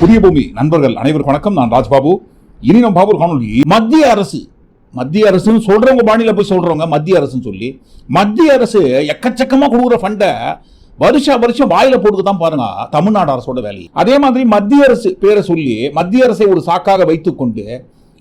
புதிய பூமி நண்பர்கள் அனைவருக்கும் வணக்கம். நான் ராஜ்பாபு. இனி நம்ம பாபு காணொலி. மத்திய அரசு. மத்திய அரசுன்னு சொல்றவங்க பாணியில் போய் சொல்றவங்க மத்திய அரசுன்னு சொல்லி மத்திய அரசு எக்கச்சக்கமாக கொடுக்குற ஃபண்டை வருஷம் வருஷம் வாயில போட்டு தான் பாருங்க தமிழ்நாடு அரசோட வேலை அதே மாதிரி மத்திய அரசு பேரை சொல்லி மத்திய அரசை ஒரு சாக்காக வைத்துக்கொண்டு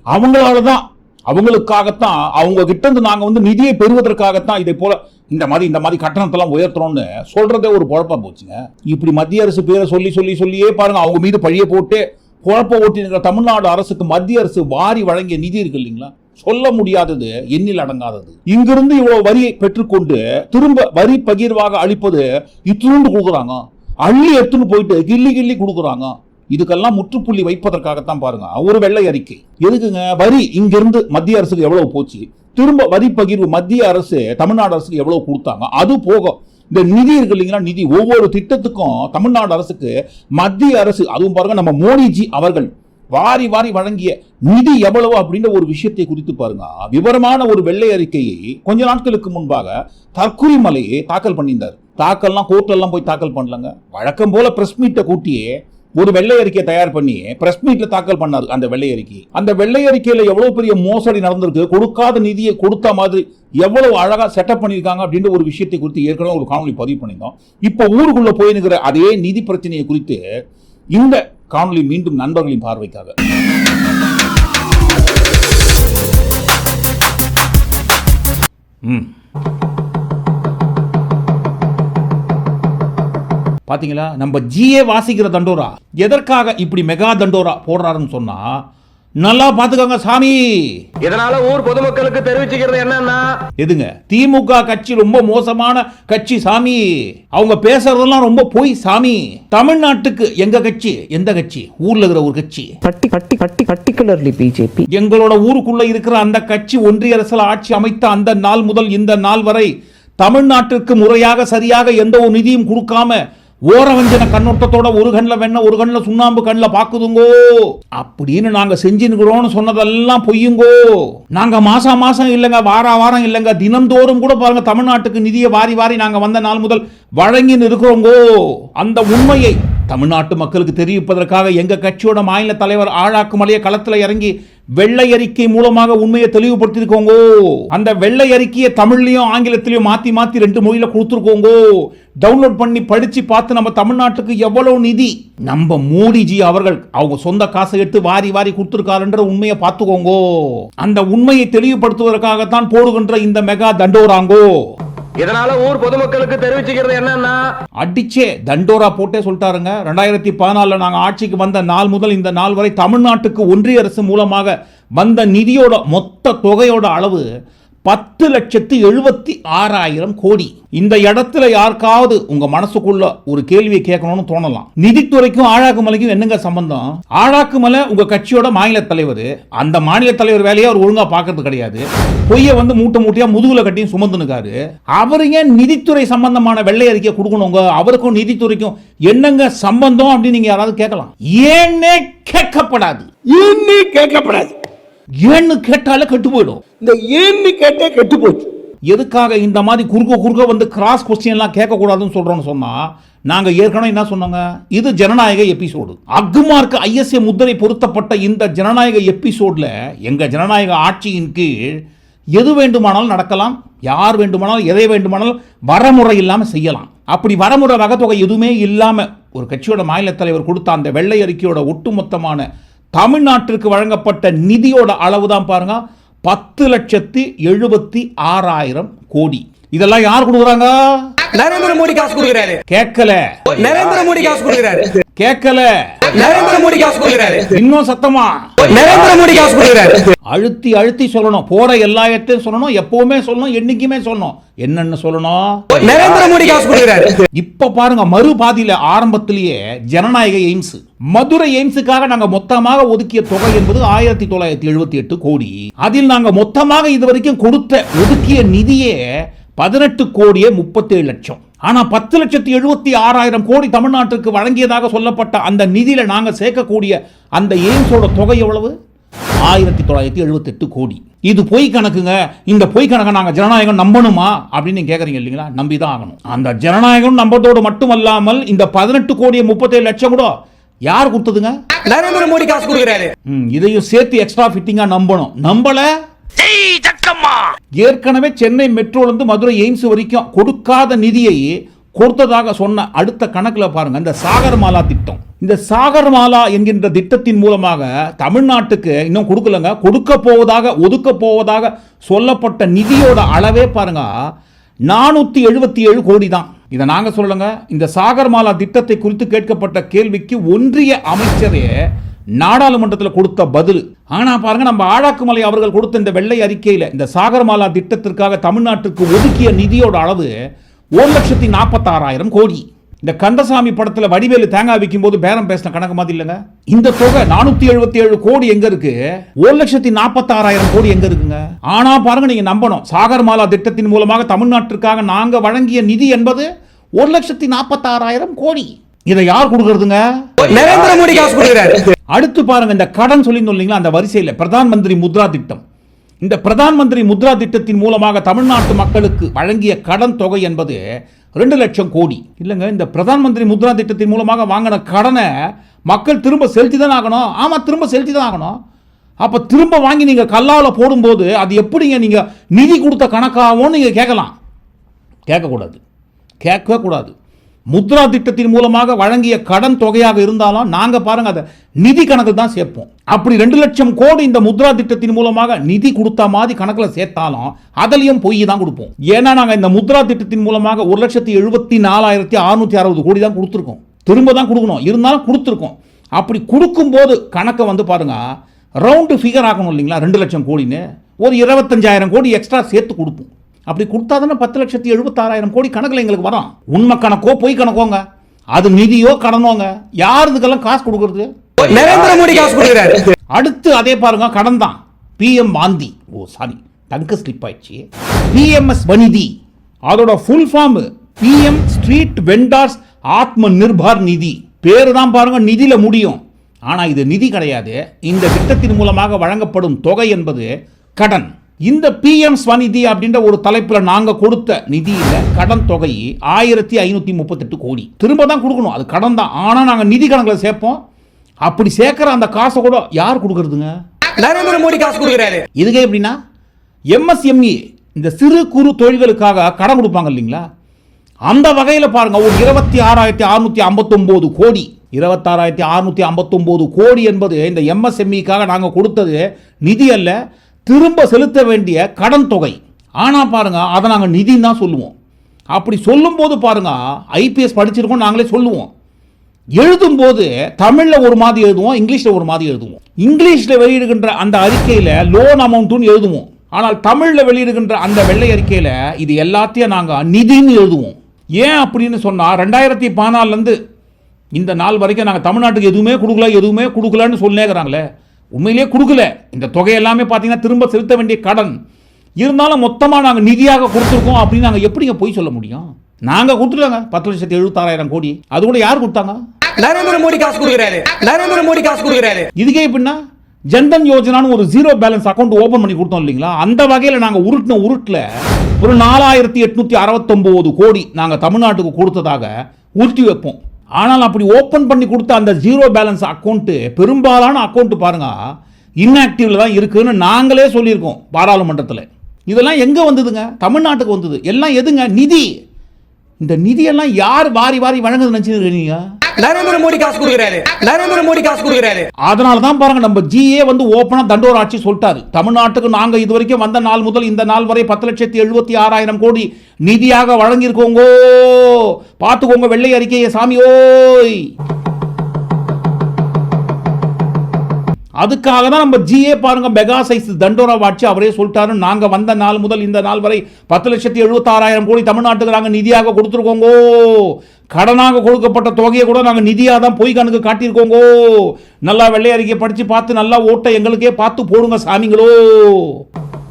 அவங்களால தான் அவங்களுக்காகத்தான் அவங்க கிட்ட இருந்து நாங்கள் வந்து நிதியை பெறுவதற்காகத்தான் இதை போல இந்த மாதிரி இந்த மாதிரி கட்டணத்தெல்லாம் உயர்த்தணும்னு சொல்றதே ஒரு குழப்பம் போச்சுங்க. இப்படி மத்திய அரசு பேரை சொல்லி சொல்லி சொல்லியே பாருங்க. அவங்க மீது பழிய போட்டு குழப்ப ஓட்டி இருக்கிற தமிழ்நாடு அரசுக்கு மத்திய அரசு வாரி வழங்கிய நிதி இருக்கு இல்லைங்களா? சொல்ல முடியாதது எண்ணில் அடங்காதது. இங்கிருந்து இவ்வளவு வரியை பெற்றுக்கொண்டு திரும்ப வரி பகிர்வாக அளிப்பது இத்திருந்து கொடுக்குறாங்க. அள்ளி எடுத்துன்னு போயிட்டு கிள்ளி கிள்ளி கொடுக்குறாங்க. இதுக்கெல்லாம் முற்றுப்புள்ளி வைப்பதற்காகத்தான் பாருங்க. ஒரு வெள்ளை அறிக்கை. எதுக்குங்க? வரி இங்கிருந்து மத்திய அரசுக்கு எவ்வளவு போச்சு? திரும்ப வரி பகிர்வு மத்திய அரசு தமிழ்நாடு அரசுக்கு எவ்வளவு கொடுத்தாங்க? அது போகும் இந்த நிதி இருக்கு இல்லைங்களா நிதி. ஒவ்வொரு திட்டத்துக்கும் தமிழ்நாடு அரசுக்கு மத்திய அரசு அதுவும் பாருங்க நம்ம மோடிஜி அவர்கள் வாரி வாரி வழங்கிய நிதி எவ்வளவு அப்படின்ற ஒரு விஷயத்தை குறித்து பாருங்க. விவரமான ஒரு வெள்ளை அறிக்கையை கொஞ்ச நாட்களுக்கு முன்பாக தற்குறி மலையை தாக்கல் பண்ணியிருந்தார். தாக்கல்லாம் கோர்ட்டெல்லாம் போய் தாக்கல் பண்ணலங்க. வழக்கம் போல பிரஸ் மீட்டை கூட்டியே ஒரு வெள்ளை அறிக்கையை தயார் பண்ணி பிரஸ் மீட்ல தாக்கல் பண்ணாரு அந்த வெள்ளை அறிக்கை அந்த வெள்ளை அறிக்கையில எவ்வளவு பெரிய மோசடி நடந்திருக்கு கொடுக்காத நிதியை கொடுத்த மாதிரி எவ்வளவு அழகா செட்டப் பண்ணியிருக்காங்க அப்படின்ற ஒரு விஷயத்தை குறித்து ஏற்கனவே ஒரு காணொலி பதிவு பண்ணியிருந்தோம். இப்போ ஊருக்குள்ள போயிருக்கிற அதே நிதி பிரச்சனையை குறித்து இந்த காணொலி மீண்டும் நண்பர்களின் பார்வைக்காக. ம். பாத்தீங்களா? நம்ம ஜிஏ வாசிக்கிற தண்டோரா எதற்காக இப்படி மெகா தண்டோரா போடுறாருன்னு சொன்னா நல்லா பாத்துக்கோங்க சாமி. இதனால ஊர் பொதுமக்களுக்கு தெரிவிச்சுக்கிறது என்னன்னா எதுங்க? திமுக கட்சி ரொம்ப மோசமான கட்சி சாமி. அவங்க பேசுறதெல்லாம் ரொம்ப பொய் சாமி. தமிழ்நாட்டுக்கு எங்க கட்சி? எந்த கட்சி? ஊர்ல இருக்கிற ஒரு கட்சி. பட்டி பட்டி பட்டி பர்டிகுலர்லி பிஜேபி. எங்களோட ஊருக்குள்ள இருக்கிற அந்த கட்சி ஒன்றிய அரசில் ஆட்சி அமைத்த அந்த நாள் முதல் இந்த நாள் வரை தமிழ்நாட்டிற்கு முறையாக சரியாக எந்த ஒரு நிதியும் கொடுக்காம ஓரவஞ்சன கண்ணோட்டத்தோட ஒரு கண்ணில் வெண்ண ஒரு கண்ணில் சுண்ணாம்பு கண்ணில் பாக்குதுங்கோ. அப்படின்னு நாங்க செஞ்சுனுக்கிறோம்னு சொன்னதெல்லாம் பொய்யுங்கோ. நாங்க மாதம் மாசம் இல்லைங்க வார வாரம் இல்லைங்க. தினந்தோறும் கூட பாருங்க தமிழ்நாட்டுக்கு நிதியை வாரி வாரி நாங்க வந்த நாள் முதல் வழங்கின்னு இருக்கிறோங்கோ. அந்த உண்மையை தமிழ்நாட்டு மக்களுக்கு தெரிவிப்பதற்காக எங்க கட்சியோட மாநில தலைவர் ஆழாக்குமலையை களத்தில் இறங்கி வெள்ளை அறிக்கை மூலமாக உண்மையை தெளிவுபடுத்திருக்கோங்கோ அந்த வெள்ளை அறிக்கையை தமிழ்லையும் ஆங்கிலத்திலையும் மாற்றி மாற்றி ரெண்டு மொழியில கொடுத்துருக்கோங்கோ. டவுன்லோட் பண்ணி படிச்சு பார்த்து நம்ம தமிழ்நாட்டுக்கு எவ்வளவு நிதி? நம்ம மோடிஜி அவர்கள் அவங்க சொந்த காசை எடுத்து வாரி வாரி கொடுத்துருக்காருன்ற உண்மையை பார்த்துக்கோங்கோ. அந்த உண்மையை தெளிவுபடுத்துவதற்காகத்தான் போடுகின்ற இந்த மெகா தண்டோராங்கோ. இதனால ஊர் பொதுமக்களுக்கு தெரிவிச்சுக்கிறது என்னன்னா அடிச்சே தண்டோரா போட்டே சொல்லிட்டாருங்க. ரெண்டாயிரத்தி பதினாலில் நாங்கள் ஆட்சிக்கு வந்த நாள் முதல் இந்த நாள் வரை தமிழ்நாட்டுக்கு ஒன்றிய அரசு மூலமாக வந்த நிதியோட மொத்த தொகையோட அளவு பத்து லட்சத்து எழுபத்தி ஆறாயிரம் கோடி. இந்த இடத்துல யாருக்காவது உங்க மனசுக்குள்ள ஒரு கேள்வியை கேட்கணும்னு தோணலாம். நிதித்துறைக்கும் ஆழாக்குமலைக்கும் என்னங்க சம்பந்தம்? ஆழாக்குமலை உங்க கட்சியோட மாநில தலைவர். அந்த மாநில தலைவர் வேலையை அவர் ஒழுங்கா பார்க்கறது கிடையாது. பொய்ய வந்து மூட்டை மூட்டையா முதுகுல கட்டியும் சுமந்துனுக்காரு அவர் ஏன் நிதித்துறை சம்பந்தமான வெள்ளை அறிக்கை கொடுக்கணுங்க? அவருக்கும் நிதித்துறைக்கும் என்னங்க சம்பந்தம் அப்படின்னு நீங்க யாராவது கேட்கலாம். ஏன்னே கேட்கப்படாது. ஏன்னு கேட்கப்படாது. ஏன்னு கேட்டாலே கெட்டு போயிடும். இந்த ஏன்னு கேட்டே கெட்டு போச்சு. எதுக்காக இந்த மாதிரி குறுக்க குறுக்க வந்து கிராஸ் கொஸ்டின்லாம் கேட்கக்கூடாதுன்னு சொல்கிறோன்னு சொன்னால் நாங்கள் ஏற்கனவே என்ன சொன்னோங்க? இது ஜனநாயக எபிசோடு அக்குமார்க்கு ஐஎஸ்ஏ முத்திரை பொருத்தப்பட்ட இந்த ஜனநாயக எபிசோடில் எங்கள் ஜனநாயக ஆட்சியின் கீழ் எது வேண்டுமானாலும் நடக்கலாம் யார் வேண்டுமானாலும் எதை வேண்டுமானாலும் வரமுறை இல்லாமல் செய்யலாம். அப்படி வரமுறை வகத்தொகை எதுவுமே இல்லாமல் ஒரு கட்சியோட மாநில தலைவர் கொடுத்த அந்த வெள்ளை அறிக்கையோட ஒட்டுமொத்தமான தமிழ்நாட்டிற்கு வழங்கப்பட்ட நிதியோட அளவு தான் பாருங்க. பத்து லட்சத்தி எழுபத்தி ஆறாயிரம் கோடி. இதெல்லாம் யார் கொடுக்குறாங்க? நரேந்திர மோடி காசு கொடுக்கிறாரு. கேட்கல. நரேந்திர மோடி காசு கொடுக்கிறாரு. கேட்கல. நரேந்திர மோடி காசு கொடுக்கிறாரு. இன்னும் சத்தமா? நரேந்திர மோடி காசு கொடுக்கிறாரு. அழுத்தி அழுத்தி சொல்லணும். போற எல்லா இடத்தையும் சொல்லணும். எப்பவுமே சொல்லணும். என்னைக்குமே சொல்லணும். என்னன்னு சொல்லணும். நரேந்திர மோடி காசு கொடுக்கிறாரு. இப்ப பாருங்க மறு பாதியில ஆரம்பத்திலேயே ஜனநாயக எய்ம்ஸ். மதுரை எய்ம்ஸுக்காக நாங்க மொத்தமாக ஒதுக்கிய தொகை என்பது ஆயிரத்தி தொள்ளாயிரத்தி எழுபத்தி எட்டு கோடி. அதில் நாங்க மொத்தமாக இதுவரைக்கும் கொடுத்த ஒதுக்கிய நிதியே பதினெட்டு கோடியே முப்பத்தேழு லட்சம். ஆனா பத்து லட்சத்தி எழுபத்தி ஆறாயிரம் கோடி தமிழ்நாட்டுக்கு வழங்கியதாக சொல்லப்பட்ட அந்த நிதியில நாங்க சேர்க்கக்கூடிய அந்த எய்ம்ஸோட தொகை எவ்வளவு? ஆயிரத்தி தொள்ளாயிரத்தி எழுபத்தெட்டு கோடி. இது பொய் கணக்குங்க. இந்த பொய் கணக்கை நாங்க ஜனநாயகம் நம்பணுமா? அப்படின்னு நீங்க கேக்குறீங்க இல்லைங்களா? நம்பி தான் ஆகணும். அந்த ஜனநாயகம் நம்பத்தோடு மட்டுமல்லாமல் இந்த பதினெட்டு கோடி முப்பத்தேழு லட்சம் கூட யார் கொடுத்ததுங்க? நரேந்திர மோடி காசு கொடுக்குறாரு. இதையும் சேர்த்து எக்ஸ்ட்ரா ஃபிட்டிங்கா நம்பணும். நம்பல? ஏற்கனவே சென்னை மெட்ரோலேருந்து மதுரை எய்ம்ஸ் வரைக்கும் கொடுக்காத நிதியை கொடுத்ததாக சொன்ன அடுத்த கணக்கில் பாருங்க இந்த சாகர்மாலா திட்டம். இந்த சாகர்மாலா என்கின்ற திட்டத்தின் மூலமாக தமிழ்நாட்டுக்கு இன்னும் கொடுக்கலங்க கொடுக்க போவதாக ஒதுக்க போவதாக சொல்லப்பட்ட நிதியோட அளவே பாருங்க நானூற்றி எழுபத்தி ஏழு கோடி தான் இதை நாங்கள் சொல்லலைங்க இந்த சாகர்மாலா திட்டத்தை குறித்து கேட்கப்பட்ட கேள்விக்கு ஒன்றிய அமைச்சரே நாடாளுமன்றத்தில் கொடுத்த பதில். ஆனா பாருங்க நம்ம ஆழாக்குமலை அவர்கள் கொடுத்த இந்த வெள்ளை அறிக்கையில இந்த சாகர்மாலா திட்டத்திற்காக தமிழ்நாட்டுக்கு ஒதுக்கிய நிதியோட அளவு ஒரு லட்சத்தி நாற்பத்தாறாயிரம் கோடி. இந்த கந்தசாமி படத்துல வடிவேலு தேங்காய் விற்கும் போது பேரம் பேசின கணக்கு மாதிரி இல்லைங்க? இந்த தொகை நானூத்தி எழுபத்தி ஏழு கோடி எங்க இருக்கு? ஒரு லட்சத்தி நாற்பத்தாறாயிரம் கோடி எங்க இருக்குங்க? ஆனா பாருங்க நீங்க நம்பணும். சாகர்மாலா திட்டத்தின் மூலமாக தமிழ்நாட்டிற்காக நாங்க வழங்கிய நிதி என்பது ஒரு லட்சத்தி நாற்பத்தாறாயிரம் கோடி. இதை யார் கொடுக்கறதுங்க? நரேந்திர மோடி காசு கொடுக்குறாரு. அடுத்து பாருங்க இந்த கடன் சொல்லியிருந்தோம் இல்லைங்களா அந்த வரிசையில் பிரதான் மந்திரி முத்ரா திட்டம். இந்த பிரதான் மந்திரி முத்ரா திட்டத்தின் மூலமாக தமிழ்நாட்டு மக்களுக்கு வழங்கிய கடன் தொகை என்பது ரெண்டு லட்சம் கோடி. இல்லைங்க இந்த பிரதான் மந்திரி முத்ரா திட்டத்தின் மூலமாக வாங்கின கடனை மக்கள் திரும்ப செலுத்தி தான் ஆகணும். ஆமாம் திரும்ப செலுத்தி தான் ஆகணும். அப்போ திரும்ப வாங்கி நீங்கள் கல்லாவில் போடும்போது அது எப்படிங்க நீங்கள் நிதி கொடுத்த கணக்காகவும் நீங்கள் கேட்கலாம். கேட்கக்கூடாது. கேட்கவே கூடாது முத்ரா திட்டத்தின் மூலமாக வழங்கிய கடன் தொகையாக இருந்தாலும் நாங்கள் பாருங்கள் அதை நிதி கணக்கில் தான் சேர்ப்போம். அப்படி ரெண்டு லட்சம் கோடி இந்த முத்ரா திட்டத்தின் மூலமாக நிதி கொடுத்த மாதிரி கணக்கில் சேர்த்தாலும் அதுலேயும் பொய் தான் கொடுப்போம். ஏன்னா நாங்கள் இந்த முத்ரா திட்டத்தின் மூலமாக ஒரு லட்சத்தி எழுபத்தி நாலாயிரத்தி அறுநூத்தி அறுபது கோடி தான் கொடுத்துருக்கோம். திரும்ப தான் கொடுக்கணும். இருந்தாலும் கொடுத்துருக்கோம். அப்படி கொடுக்கும்போது கணக்கை வந்து பாருங்க ரவுண்டு ஃபிகர் ஆகணும் இல்லைங்களா? ரெண்டு லட்சம் கோடின்னு. ஒரு இருபத்தஞ்சாயிரம் கோடி எக்ஸ்ட்ரா சேர்த்து கொடுப்போம். அப்படி கொடுத்தா தானே பத்து லட்சத்தி எழுபத்தாறாயிரம் கோடி கணக்கில் எங்களுக்கு வரும். உண்மை கணக்கோ பொய் கணக்கோங்க. அது நிதியோ கடனோங்க. யார் இதுக்கெல்லாம் காசு கொடுக்கறது? நரேந்திர மோடி காசு கொடுக்குறாரு. அடுத்து அதே பாருங்க கடன் தான். பிஎம் வாந்தி. ஓ சாரி டங்கு ஸ்லிப் ஆயிடுச்சு. பிஎம்எஸ் வனிதி அதோட full form PM street vendors Atma Nirbhar Nidhi. பேரு தான் பாருங்க நிதியில முடியும். ஆனா இது நிதி கிடையாது. இந்த திட்டத்தின் மூலமாக வழங்கப்படும் தொகை என்பது கடன். இந்த பிஎம் ஸ்வநிதி அப்படின்ற ஒரு தலைப்புல நாங்க கொடுத்த நிதியில கடன் தொகை ஆயிரத்தி ஐநூத்தி முப்பத்தெட்டு கோடி. திரும்ப தான் கொடுக்கணும். அது கடன் தான். ஆனா நாங்க நிதி கணக்கில் சேர்ப்போம். அப்படி சேர்க்கிற அந்த காசை கூட யார் கொடுக்கறதுங்க? நரேந்திர மோடி காசு கொடுக்குறாரு. இதுக்கே எப்படின்னா எம்எஸ்எம்இ E, இந்த சிறு குறு தொழில்களுக்காக கடன் கொடுப்பாங்க இல்லைங்களா? அந்த வகையில் பாருங்க ஒரு இருபத்தி ஆறாயிரத்தி அறுநூத்தி ஐம்பத்தொம்போது கோடி. இருபத்தாறாயிரத்தி அறுநூத்தி ஐம்பத்தொம்போது கோடி என்பது இந்த எம்எஸ்எம்இக்காக நாங்கள் கொடுத்தது நிதி அல்ல. திரும்ப செலுத்த வேண்டிய கடன் தொகை. ஆனால் பாருங்கள் அதை நாங்கள் நிதின்னு தான் சொல்லுவோம். அப்படி சொல்லும்போது பாருங்க ஐபிஎஸ் படிச்சிருக்கோம் நாங்களே சொல்லுவோம். எழுதும்போது தமிழில் ஒரு மாதிரி எழுதுவோம் இங்கிலீஷில் ஒரு மாதிரி எழுதுவோம். இங்கிலீஷில் வெளியிடுகின்ற அந்த அறிக்கையில் லோன் அமௌண்ட்டுன்னு எழுதுவோம். ஆனால் தமிழில் வெளியிடுகின்ற அந்த வெள்ளை அறிக்கையில் இது எல்லாத்தையும் நாங்கள் நிதின்னு எழுதுவோம். ஏன் அப்படின்னு சொன்னால் ரெண்டாயிரத்தி பதினாலேருந்து இந்த நாள் வரைக்கும் நாங்கள் தமிழ்நாட்டுக்கு எதுவுமே கொடுக்கல எதுவுமே கொடுக்கலன்னு சொல்லேங்கிறாங்களே உண்மையிலேயே கொடுக்கல. இந்த தொகை எல்லாமே பார்த்தீங்கன்னா திரும்ப செலுத்த வேண்டிய கடன். இருந்தாலும் மொத்தமாக நாங்கள் நிதியாக கொடுத்துருக்கோம் அப்படின்னு நாங்கள் எப்படிங்க போய் சொல்ல முடியும்? நாங்கள் கொடுத்துருக்காங்க பத்து லட்சத்தி எழுபத்தாறாயிரம் கோடி. அது கூட யார் கொடுத்தாங்க? நரேந்திர மோடி காசு கொடுக்குறாரு. நரேந்திர மோடி காசு கொடுக்குறாரு. இதுக்கே எப்படின்னா ஜன்தன் யோஜனான்னு ஒரு ஜீரோ பேலன்ஸ் அக்கௌண்ட் ஓபன் பண்ணி கொடுத்தோம் இல்லைங்களா? அந்த வகையில் நாங்கள் உருட்டின உருட்டில் ஒரு நாலாயிரத்தி எட்நூத்தி அறுபத்தொம்போது கோடி நாங்கள் தமிழ்நாட்டுக்கு கொடுத்ததாக உருட்டி வைப்போம். ஆனால் அப்படி ஓப்பன் பண்ணி கொடுத்த அந்த ஜீரோ பேலன்ஸ் அக்கௌண்ட்டு பெரும்பாலான அக்கௌண்ட்டு பாருங்கள் இன்ஆக்டிவில் தான் இருக்குதுன்னு நாங்களே சொல்லியிருக்கோம் பாராளுமன்றத்தில். இதெல்லாம் எங்கே வந்ததுங்க? தமிழ்நாட்டுக்கு வந்தது. எல்லாம் எதுங்க? நிதி. இந்த நிதியெல்லாம் யார் வாரி வாரி வழங்குது நினச்சிருக்கீங்க நரேந்திர மோடி காசு கொடுக்குறாரு. நரேந்திர மோடி காசு கொடுக்குறாரு. அதனால தான் பாருங்க நம்ம ஜிஏ வந்து ஓப்பனா தண்டோர ஆட்சி சொல்லிட்டாரு. தமிழ்நாட்டுக்கு நாங்க இது வரைக்கும் வந்த நாள் முதல் இந்த நாள் வரை பத்து லட்சத்தி எழுபத்தி ஆறாயிரம் கோடி நிதியாக வழங்கியிருக்கோங்கோ. பார்த்துக்கோங்க வெள்ளை அறிக்கையை சாமி ஓய். அதுக்காக தான் நம்ம ஜிஏ பாருங்க மெகா சைஸ் தண்டோரா ஆட்சி அவரே சொல்லிட்டாரு. நாங்க வந்த நாள் முதல் இந்த நாள் வரை பத்து லட்சத்தி எழுபத்தாறாயிரம் கோடி தமிழ்நாட்டுக்கு நாங்க நிதியாக கொடுத்துருக்கோங்கோ. கடனாக கொடுக்கப்பட்ட தொகையை கூட நாங்க நிதியாக தான் பொய் கணக்கு காட்டியிருக்கோங்கோ. நல்லா வெள்ளை அறிக்கை படிச்சு பார்த்து நல்லா ஓட்டை எங்களுக்கே பார்த்து போடுங்க சாமிங்களோ.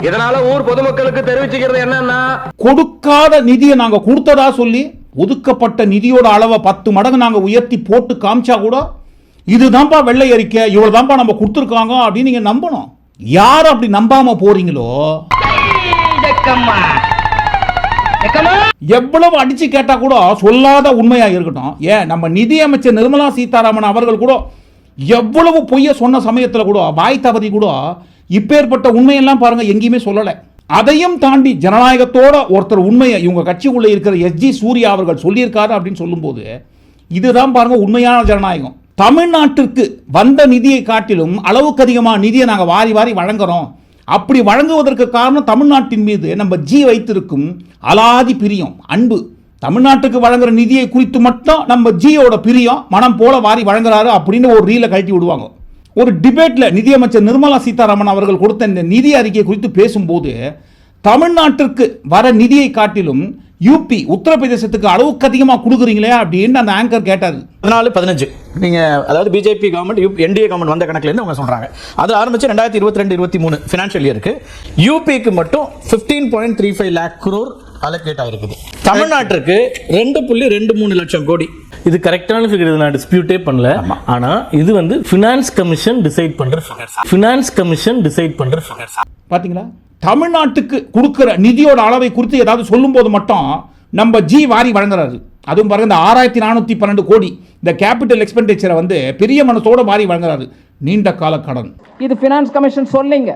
இதனால ஊர் பொதுமக்களுக்கு தெரிவிச்சுக்கிறது என்னன்னா கொடுக்காத நிதியை நாங்க கொடுத்ததா சொல்லி ஒதுக்கப்பட்ட நிதியோட அளவை பத்து மடங்கு நாங்க உயர்த்தி போட்டு காமிச்சா கூட இதுதான்ப்பா வெள்ளை அறிக்கை இவ்வளோ தான்ப்பா நம்ம கொடுத்துருக்காங்க அப்படின்னு நீங்கள் நம்பணும். யார் அப்படி நம்பாம போறீங்களோ? எவ்வளவு அடிச்சு கேட்டா கூட சொல்லாத உண்மையா இருக்கட்டும். ஏன் நம்ம நிதியமைச்சர் நிர்மலா சீதாராமன் அவர்கள் கூட எவ்வளவு பொய்ய சொன்ன சமயத்தில் கூட வாய் தவறி கூட இப்பேற்பட்ட உண்மையெல்லாம் பாருங்க எங்கேயுமே சொல்லலை. அதையும் தாண்டி ஜனநாயகத்தோட ஒருத்தர் உண்மையை இவங்க கட்சிக்குள்ளே இருக்கிற எஸ்ஜி சூர்யா அவர்கள் சொல்லியிருக்காரு அப்படின்னு சொல்லும்போது இதுதான் பாருங்க உண்மையான ஜனநாயகம். தமிழ்நாட்டிற்கு வந்த நிதியை காட்டிலும் அளவுக்கு அதிகமாக நிதியை நாங்கள் வாரி வாரி வழங்குறோம். அப்படி வழங்குவதற்கு காரணம் தமிழ்நாட்டின் மீது நம்ம ஜி வைத்திருக்கும் அலாதி பிரியம் அன்பு. தமிழ்நாட்டுக்கு வழங்குற நிதியை குறித்து மட்டும் நம்ம ஜியோட பிரியம் மனம் போல வாரி வழங்குறாரு அப்படின்னு ஒரு ரீலை கழட்டி விடுவாங்க. ஒரு டிபேட்டில் நிதியமைச்சர் நிர்மலா சீதாராமன் அவர்கள் கொடுத்த இந்த நிதி அறிக்கை குறித்து பேசும்போது தமிழ்நாட்டிற்கு வர நிதியை காட்டிலும் யூபி உத்தரப்பிரதேசத்துக்கு அளவுக்கு அதிகமாக கொடுக்குறீங்களே அப்படின்னு அந்த ஆங்கர் கேட்டார். பதினாலு பதினஞ்சு. நீங்க அதாவது பிஜேபி கவர்மெண்ட் என்டிஏ கவர்மெண்ட் வந்த கணக்குல இருந்து அவங்க சொல்றாங்க. அது ஆரம்பிச்சு ரெண்டாயிரத்தி இருபத்தி ரெண்டு இருபத்தி மூணு ஃபினான்ஷியல் இயருக்கு யூபிக்கு மட்டும் fifteen point three five lakh crore allocate ஆயிருக்குது. தமிழ்நாட்டிற்கு ரெண்டு புள்ளி ரெண்டு மூணு லட்சம் கோடி. இது கரெக்டான ஃபிகர் நான் டிஸ்பியூட்டே பண்ணல. ஆனா இது வந்து ஃபினான்ஸ் கமிஷன் டிசைட் பண்ற ஃபிகர்ஸ் ஃபினான்ஸ் கமிஷன் டிசைட் பண்ற ஃபிகர்ஸ் பாத்தீங்களா? தமிழ்நாட்டுக்கு கொடுக்கிற நிதியோட அளவை குறித்து ஏதாவது சொல்லும்போது மட்டும் நம்ம ஜி வாரி வழங்குறாரு. அதுவும் பாருங்க இந்த ஆறாயிரத்தி நானூற்றி பன்னெண்டு கோடி இந்த கேபிட்டல் எக்ஸ்பெண்டிச்சரை வந்து பெரிய மனசோட வாரி வழங்குறாரு. நீண்ட கால கடன். இது பினான்ஸ் கமிஷன் சொல்லிங்க.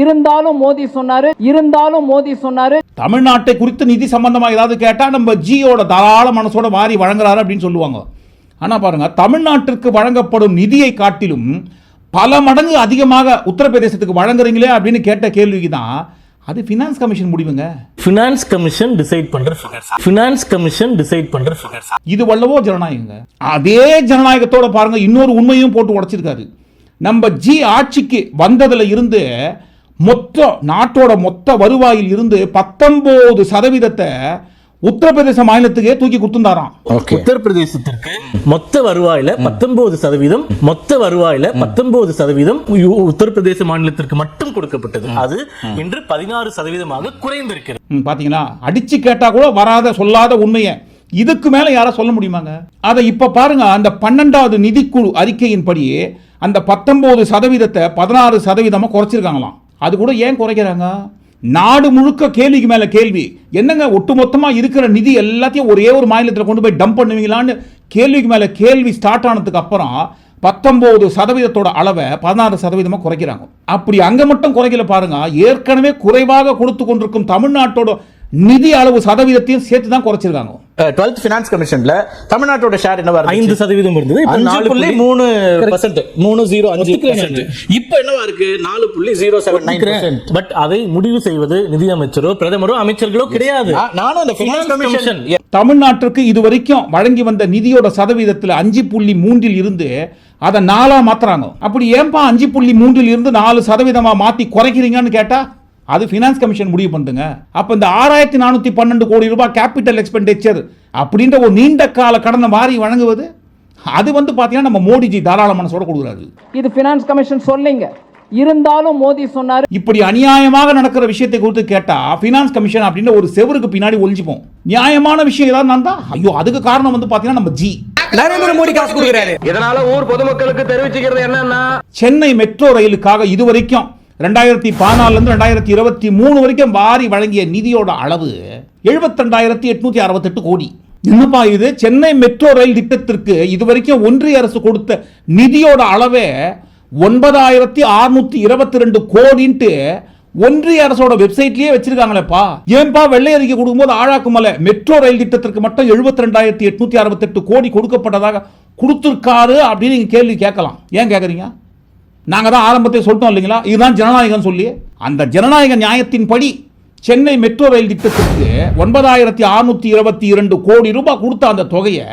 இருந்தாலும் மோடி சொன்னாரு இருந்தாலும் மோடி சொன்னாரு. தமிழ்நாட்டை குறித்து நிதி சம்பந்தமா ஏதாவது கேட்டா நம்ம ஜியோட தாராள மனசோட வாரி வழங்குறாரு அப்படின்னு சொல்லுவாங்க. ஆனா பாருங்க தமிழ்நாட்டிற்கு வழங்கப்படும் நிதியை காட்டிலும் பல மடங்கு அதிகமாக உத்தரப்பிரதேசத்துக்கு வழங்குறீங்களே அப்படின்னு கேட்ட கேள்விக்கு தான் அது ஃபினான்ஸ் கமிஷன் முடிவுங்க. ஃபினான்ஸ் கமிஷன் டிசைட் பண்ற ஃபிகர்ஸ் ஃபினான்ஸ் கமிஷன் டிசைட் பண்ற ஃபிகர்ஸ் இது வல்லவோ ஜனநாயகங்க. அதே ஜனநாயகத்தோட பாருங்க இன்னொரு உண்மையும் போட்டு உடைச்சிருக்காரு. நம்ம ஜி ஆட்சிக்கு வந்ததுல இருந்து மொத்த நாட்டோட மொத்த வருவாயில் இருந்து பத்தொன்பது சதவீதத்தை உத்தரப்பிரதேச மாநிலத்துக்கே தூக்கி கொடுத்துருந்தாராம். உத்தரப்பிரதேசத்திற்கு மொத்த வருவாயில பத்தொன்பது சதவீதம் மொத்த வருவாயில பத்தொன்பது சதவீதம் உத்தரப்பிரதேச மாநிலத்திற்கு மட்டும் கொடுக்கப்பட்டது. அது இன்று பதினாறு சதவீதமாக குறைந்திருக்கிறது. பாத்தீங்களா? அடிச்சு கேட்டா கூட வராத சொல்லாத உண்மையை இதுக்கு மேல யாரா சொல்ல முடியுமாங்க? அதை இப்ப பாருங்க அந்த பன்னெண்டாவது நிதிக்குழு அறிக்கையின்படி அந்த பத்தொன்பது சதவீதத்தை பதினாறு சதவீதமா குறைச்சிருக்காங்களாம். அது கூட ஏன் குறைக்கிறாங்க? நாடு முழுக்க கேள்விக்கு மேல கேள்வி. என்னங்க ஒட்டுமொத்தமாக இருக்கிற நிதி எல்லாத்தையும் ஒரே ஒரு மாநிலத்தில் கொண்டு போய் டம்ப் பண்ணுவீங்களான்னு கேள்விக்கு மேல கேள்வி ஸ்டார்ட் ஆனதுக்கு அப்புறம் பத்தொன்பது சதவீதத்தோட அளவை பதினாறு சதவீதமாக குறைக்கிறாங்க. அப்படி அங்கே மட்டும் குறைக்கல பாருங்க. ஏற்கனவே குறைவாக கொடுத்து கொண்டிருக்கும் தமிழ்நாட்டோட நிதி அளவு சதவீதத்தையும் சேர்த்து தான் குறைச்சிருக்காங்க டுவெல்த் ஃபினான்ஸ் கமிஷன்ல தமிழ்நாட்டோட ஷேர் என்னவா இருந்துச்சு? ஐந்து சதவீதம் இருந்தது. இப்ப அஞ்சு நாலு புள்ளி மூணு பர்சன்ட் மூணு ஜீரோ அஞ்சு percent. இப்ப என்னவா இருக்கு? நாலு புள்ளி ஜீரோ செவன் நைன் பட் அதை முடிவு செய்வது நிதியமைச்சரோ பிரதமரோ அமைச்சர்களோ கிடையாது. நானும் அந்த ஃபினான்ஸ் கமிஷன் தமிழ்நாட்டிற்கு இதுவரைக்கும் வழங்கி வந்த நிதியோட சதவீதத்தில் அஞ்சு புள்ளி மூன்றில் இருந்து அதை நாலா மாத்துறாங்க. அப்படி ஏன்பா அஞ்சு புள்ளி மூன்றில் இருந்து நாலு சதவீதமா மாத்தி குறைக்கிறீங்கன்னு கேட்டா அது ஃபினான்ஸ் கமிஷன் முடிவு பண்ணுங்க அப்ப இந்த ஆறாயிரத்தி நானூத்தி பன்னெண்டு கோடி ரூபாய் கேபிட்டல் எக்ஸ்பெண்டிச்சர் அப்படின்ற ஒரு நீண்ட கால கடனை வாரி வழங்குவது அது வந்து பாத்தீங்கன்னா நம்ம மோடிஜி தாராள மனசோட கொடுக்குறாரு. இது பினான்ஸ் கமிஷன் சொல்லிங்க. இருந்தாலும் மோடி சொன்னாரு. இப்படி அநியாயமாக நடக்கிற விஷயத்தை குறித்து கேட்டா ஃபினான்ஸ் கமிஷன் அப்படின்ற ஒரு செவருக்கு பின்னாடி ஒளிஞ்சுப்போம். நியாயமான விஷயம் ஏதாவது நடந்தா ஐயோ அதுக்கு காரணம் வந்து பாத்தீங்கன்னா நம்ம ஜி. நரேந்திர மோடி காசு கொடுக்குறாரு. இதனால ஊர் பொதுமக்களுக்கு தெரிவிச்சுக்கிறது என்னன்னா சென்னை மெட்ரோ ரயிலுக்காக இதுவரைக்கும் ரெண்டாயிரத்தி பதினாலுலேருந்து ரெண்டாயிரத்தி இருபத்தி மூணு வரைக்கும் வாரி வழங்கிய நிதியோட அளவு எழுபத்தெண்டாயிரத்தி எட்நூற்றி எட்நூத்தி அறுபத்தெட்டு கோடி. என்னப்பா இது? சென்னை மெட்ரோ ரயில் திட்டத்திற்கு இதுவரைக்கும் ஒன்றிய அரசு கொடுத்த நிதியோட அளவே ஒன்பதாயிரத்தி அறுநூத்தி இருபத்தி ரெண்டு கோடின்ட்டு ஒன்றிய அரசோட வெப்சைட்லயே வச்சிருக்காங்களேப்பா. ஏன்பா வெள்ளை அறிக்கை கொடுக்கும்போது ஆழாக்குமலை மெட்ரோ ரயில் திட்டத்திற்கு மட்டும் எழுபத்தி ரெண்டாயிரத்தி எட்நூத்தி அறுபத்தெட்டு கோடி கொடுக்கப்பட்டதாக கொடுத்துருக்காரு அப்படின்னு நீங்க கேள்வி கேட்கலாம். ஏன் கேட்குறீங்க நாங்கள் தான் ஆரம்பத்தை சொல்லிட்டோம் இல்லைங்களா? இதுதான் ஜனநாயகம் சொல்லி. அந்த ஜனநாயக நியாயத்தின்படி சென்னை மெட்ரோ ரயில் திட்டத்திற்கு ஒன்பதாயிரத்தி அறுநூற்றி இருபத்தி இரண்டு கோடி ரூபாய் கொடுத்த அந்த தொகையை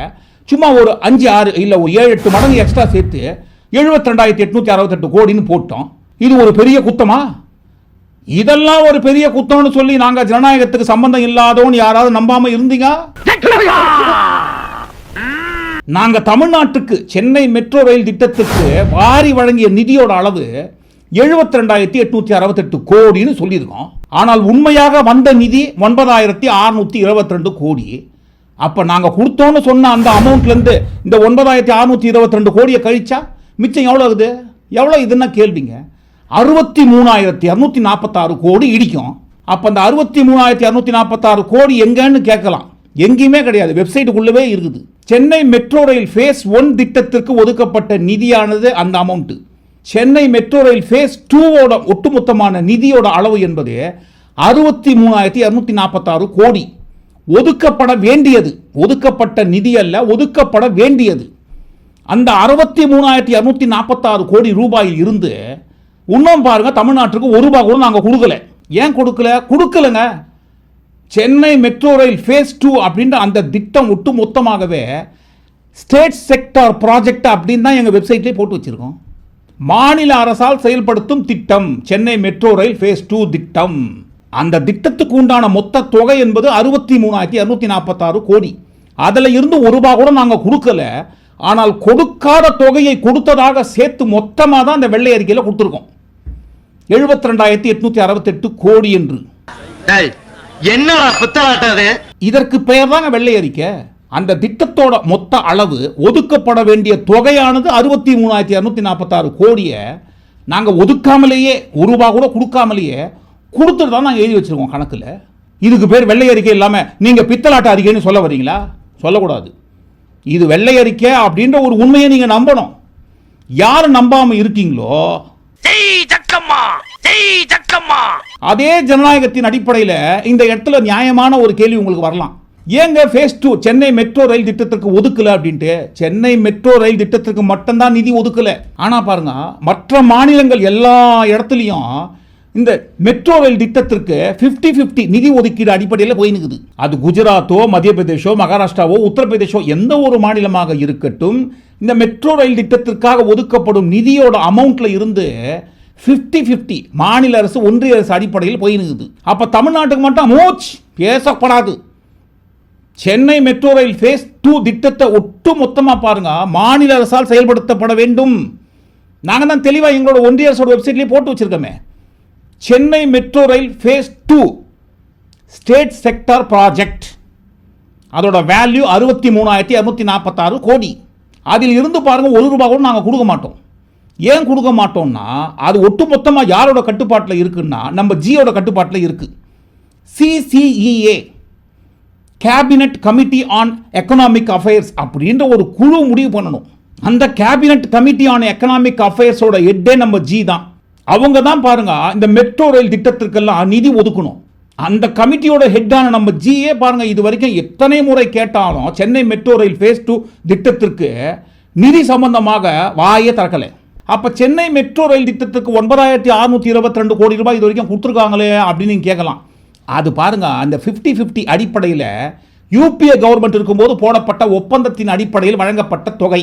சும்மா ஒரு அஞ்சு ஆறு இல்லை ஒரு ஏழு எட்டு மடங்கு எக்ஸ்ட்ரா சேர்த்து எழுபத்தி ரெண்டாயிரத்தி எட்நூத்தி அறுபத்தெட்டு கோடின்னு போட்டோம். இது ஒரு பெரிய குத்தமா? இதெல்லாம் ஒரு பெரிய குத்தம்னு சொல்லி நாங்கள் ஜனநாயகத்துக்கு சம்பந்தம் இல்லாதோன்னு யாராவது நம்பாமல் இருந்தீங்க? நாங்கள் தமிழ்நாட்டுக்கு சென்னை மெட்ரோ ரயில் திட்டத்துக்கு வாரி வழங்கிய நிதியோட அளவு எழுபத்தி ரெண்டாயிரத்தி எட்நூத்தி அறுபத்தெட்டு கோடின்னு சொல்லியிருக்கோம். ஆனால் உண்மையாக வந்த நிதி ஒன்பதாயிரத்தி அறுநூத்தி இருபத்தி ரெண்டு கோடி. அப்ப நாங்க கொடுத்தோம்னு சொன்ன அந்த அமௌண்ட்லேருந்து இந்த ஒன்பதாயிரத்தி அறுநூத்தி இருபத்தி ரெண்டு கோடியை கழிச்சா மிச்சம் எவ்வளோ ஆகுது? எவ்வளோ இதுன்னா கேள்விங்க. அறுபத்தி மூணாயிரத்தி இரநூத்தி நாற்பத்தாறு கோடி இடிக்கும் அப்போ அந்த அறுபத்தி மூணாயிரத்தி இரநூத்தி நாற்பத்தாறு கோடி எங்கன்னு கேட்கலாம் எங்கேயுமே கிடையாது. வெப்சைட்டுக்குள்ளவே இருக்குது. Chennai metro rail phase one திட்டத்திற்கு ஒதுக்கப்பட்ட நிதியானது அந்த amount Chennai metro rail phase டூவோட ஒட்டுமொத்தமான நிதியோட அளவு என்பது அறுபத்தி மூணாயிரத்தி இரநூத்தி நாற்பத்தாறு கோடி. ஒதுக்கப்பட வேண்டியது. ஒதுக்கப்பட்ட நிதி அல்ல ஒதுக்கப்பட வேண்டியது. அந்த அறுபத்தி மூணாயிரத்தி இரநூத்தி நாற்பத்தாறு கோடி ரூபாயில் இருந்து இன்னும் பாருங்க தமிழ்நாட்டுக்கு ஒரு ரூபாய் கூட நாங்கள் கொடுக்கல. ஏன் கொடுக்கல? கொடுக்கலங்க. Chennai metro rail phase two அப்படின்ற அந்த திட்டம் ஒட்டு மொத்தமாகவே ஸ்டேட் செக்டார் ப்ராஜெக்ட் அப்படின்னு தான் எங்கள் வெப்சைட்லேயே போட்டு வச்சுருக்கோம். மாநில அரசால் செயல்படுத்தும் திட்டம் Chennai metro rail phase two திட்டம். அந்த திட்டத்துக்கு உண்டான மொத்த தொகை என்பது அறுபத்தி மூணாயிரத்தி இரநூத்தி நாற்பத்தாறு கோடி. அதில் இருந்து ஒரு ரூபா கூட நாங்கள் கொடுக்கல. ஆனால் கொடுக்காத தொகையை கொடுத்ததாக சேர்த்து மொத்தமாக தான் அந்த வெள்ளை அறிக்கையில் கொடுத்துருக்கோம். எழுபத்தி ரெண்டாயிரத்தி எட்நூத்தி அறுபத்தெட்டு கோடி என்று. என்னடா புத்தலாட்டது இதற்கு பெயர் தாங்க வெள்ளை அறிக்கை அந்த திட்டத்தோட மொத்த அளவு ஒதுக்கப்பட வேண்டிய தொகையானது அறுபத்தி மூணாயிரத்தி இரநூத்தி நாற்பத்தாறு கோடியை நாங்கள் ஒதுக்காமலேயே ஒரு ரூபா கூட கொடுக்காமலேயே கொடுத்துட்டு தான் நாங்கள் எழுதி வச்சிருக்கோம் கணக்கில். இதுக்கு பேர் வெள்ளை அறிக்கை இல்லாமல் நீங்கள் பித்தலாட்ட அறிக்கைன்னு சொல்ல வரீங்களா சொல்லக்கூடாது. இது வெள்ளை அறிக்கை அப்படின்ற ஒரு உண்மையை நீங்கள் நம்பணும். யார் நம்பாமல் இருக்கீங்களோ அதே ஜனநாயகத்தின் அடிப்படையில் இந்த இடத்துல நியாயமான ஒரு கேள்வி உங்களுக்கு வரலாம். ஏங்க phase two Chennai metro rail திட்டத்திற்கு ஒதுக்கல அப்படின்ட்டு? சென்னை மெட்ரோ ரயில் திட்டத்திற்கு மட்டும்தான் நிதி ஒதுக்கல. ஆனால் பாருங்க மற்ற மாநிலங்கள் எல்லா இடத்துலையும் இந்த மெட்ரோ ரயில் திட்டத்திற்கு 50 50 நிதி ஒதுக்கீடு அடிப்படையில் போய் நிற்குது அது குஜராத்தோ மத்திய பிரதேஷோ மகாராஷ்டிராவோ உத்தரப்பிரதேஷோ எந்த ஒரு மாநிலமாக இருக்கட்டும் இந்த மெட்ரோ ரயில் திட்டத்திற்காக ஒதுக்கப்படும் நிதியோட அமௌண்ட்டில் இருந்து 50 50 மாநில அரசு ஒன்றிய அரசு அடிப்படையில் போயிருக்குது அப்போ தமிழ்நாட்டுக்கு மட்டும் மூச் பேசப்படாது. Chennai metro rail phase two திட்டத்தை ஒட்டு மொத்தமாக பாருங்க. மாநில அரசால் செயல்படுத்தப்பட வேண்டும். நாங்கள் தான் தெளிவாக எங்களோட ஒன்றிய அரசோட வெப்சைட்லேயே போட்டு வச்சிருக்கோமே. Chennai metro rail phase two state sector project அதோட வேல்யூ அறுபத்தி மூணாயிரத்தி இரநூத்தி நாற்பத்தாறு கோடி. அதில் இருந்து பாருங்கள் ஒரு ரூபாய் கூட நாங்கள் கொடுக்க மாட்டோம். ஏன் கொடுக்க மாட்டோம்னா அது ஒட்டுமொத்தமாக யாரோட கட்டுப்பாட்டில் இருக்குன்னா நம்ம ஜியோட கட்டுப்பாட்டில் இருக்குது CCEA cabinet committee on economic affairs அப்படின்ற ஒரு குழு முடிவு பண்ணணும். அந்த கேபினட் கமிட்டி ஆன் எக்கனாமிக் அஃபேர்ஸோட ஹெட்டே நம்ம ஜி தான். அவங்க தான் பாருங்க இந்த மெட்ரோ ரயில் திட்டத்திற்கெல்லாம் நிதி ஒதுக்கணும். அந்த கமிட்டியோட ஹெட்டான நம்ம ஜியே பாருங்க இது வரைக்கும் எத்தனை முறை கேட்டாலும் Chennai metro rail phase two திட்டத்திற்கு நிதி சம்பந்தமாக வாயே திறக்கலை. அப்போ சென்னை மெட்ரோ ரயில் திட்டத்துக்கு ஒன்பதாயிரத்தி அறுநூத்தி இருபத்தி ரெண்டு கோடி ரூபாய் இது வரைக்கும் கொடுத்துருக்காங்களே அப்படின்னு நீங்கள் கேட்கலாம். அது பாருங்க அந்த 50 50 அடிப்படையில் யூபிஏ கவர்மெண்ட் இருக்கும்போது போடப்பட்ட ஒப்பந்தத்தின் அடிப்படையில் வழங்கப்பட்ட தொகை.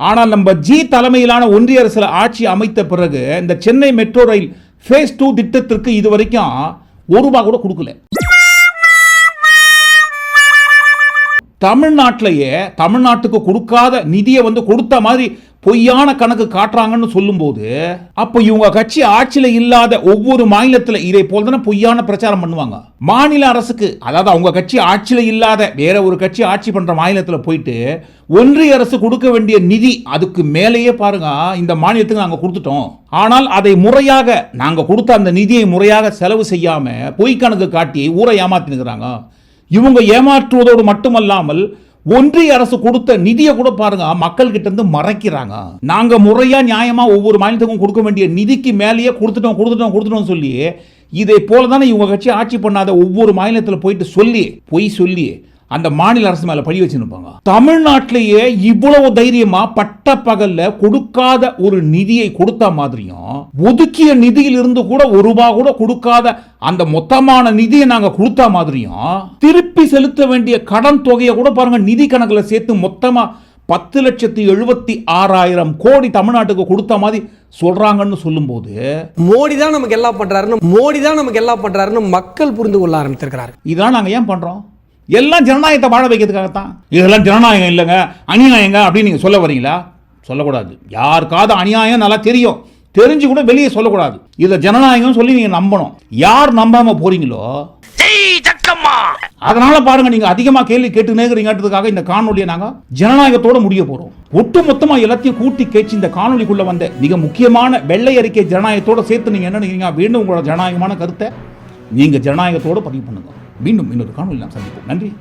ஆனால் நம்ம ஜி தலைமையிலான ஒன்றிய அரசில் ஆட்சி அமைத்த பிறகு இந்த Chennai metro rail phase two திட்டத்திற்கு இது வரைக்கும் ஒரு ரூபா கூட கொடுக்கல. தமிழ்நாட்டிலேயே தமிழ்நாட்டுக்கு கொடுக்காத நிதியை வந்து கொடுத்த மாதிரி பொய்யான கணக்கு காட்டுறாங்கன்னு சொல்லும்போது அப்போ இவங்க கட்சி ஆட்சியில் இல்லாத ஒவ்வொரு மாநிலத்தில் இதை போல் தானே பொய்யான பிரச்சாரம் பண்ணுவாங்க? மாநில அரசுக்கு அதாவது அவங்க கட்சி ஆட்சியில் இல்லாத வேற ஒரு கட்சி ஆட்சி பண்ணுற மாநிலத்தில் போயிட்டு ஒன்றிய அரசு கொடுக்க வேண்டிய நிதி அதுக்கு மேலேயே பாருங்க இந்த மாநிலத்துக்கு நாங்கள் கொடுத்துட்டோம். ஆனால் அதை முறையாக நாங்கள் கொடுத்த அந்த நிதியை முறையாக செலவு செய்யாமல் பொய் கணக்கு காட்டி ஊரை ஏமாத்தினுக்கிறாங்க. இவங்க ஏமாற்றுவதோடு மட்டுமல்லாமல் ஒன்றிய அரசு கொடுத்த நிதியை கூட பாருங்க. மக்கள் கிட்ட இருந்து மறைக்கிறாங்க. நாங்க முறையா நியாயமா ஒவ்வொரு மாநிலத்துக்கும் கொடுக்க வேண்டிய நிதிக்கு மேலேயே கொடுத்துட்டோம் கொடுத்துட்டோம் கொடுத்துட்டோம் சொல்லி இதை போல தானே இவங்க கட்சி ஆட்சி பண்ணாத ஒவ்வொரு மாநிலத்தில் போயிட்டு சொல்லி பொய் சொல்லி அந்த மாநில அரசு மேல பழி வச்சுருப்பாங்க. தமிழ்நாட்டிலேயே இவ்வளவு தைரியமா பட்ட பகல்ல கொடுக்காத ஒரு நிதியை கொடுத்த மாதிரியும் ஒதுக்கிய நிதியில் இருந்து கூட ஒரு ரூபாய் கூட கொடுக்காத அந்த மொத்தமான நிதியை நாங்க கொடுத்த மாதிரியும் திருப்பி செலுத்த வேண்டிய கடன் தொகையை கூட பாருங்க நிதி கணக்குல சேர்த்து மொத்தமா பத்து லட்சத்தி எழுபத்தி ஆறாயிரம் கோடி தமிழ்நாட்டுக்கு கொடுத்த மாதிரி சொல்றாங்கன்னு சொல்லும்போது மோடி தான் நமக்கு எல்லாம் பண்றாருன்னு மோடி தான் நமக்கு எல்லாம் பண்றாருன்னு மக்கள் புரிந்து கொள்ள ஆரம்பித்திருக்கிறார் இதான் நாங்கள் ஏன் பண்ணுறோம் எல்லாம் ஜனநாயகத்தை வாழ வைக்கிறதுக்காகத்தான். இதெல்லாம் ஜனநாயகம் இல்லைங்க. அநியாயங்க அப்படின்னு நீங்கள் சொல்ல வரீங்களா? சொல்லக்கூடாது. யாருக்காவது அநியாயம் நல்லா தெரியும். தெரிஞ்சு கூட வெளியே சொல்லக்கூடாது. இதை ஜனநாயகம் சொல்லி நீங்கள் நம்பணும். யார் நம்பாம போறீங்களோ அதனால பாருங்க நீங்க அதிகமா கேள்வி கேட்டு நேக்கிறீங்கிறதுக்காக இந்த காணொலியை நாங்க ஜனநாயகத்தோட முடிய போறோம். ஒட்டு மொத்தமா எல்லாத்தையும் கூட்டி கேச்சு இந்த காணொலிக்குள்ள வந்த மிக முக்கியமான வெள்ளை அறிக்கை ஜனநாயகத்தோட சேர்த்து நீங்க என்ன நினைக்கிறீங்க? வேண்டும் உங்களோட ஜனநாயகமான கருத்தை நீங்கள் ஜனநாயகத்தோடு பதிவு பண்ணுங்க. மீண்டும் இன்னொரு காணொலி நாம் சந்திப்போம். நன்றி.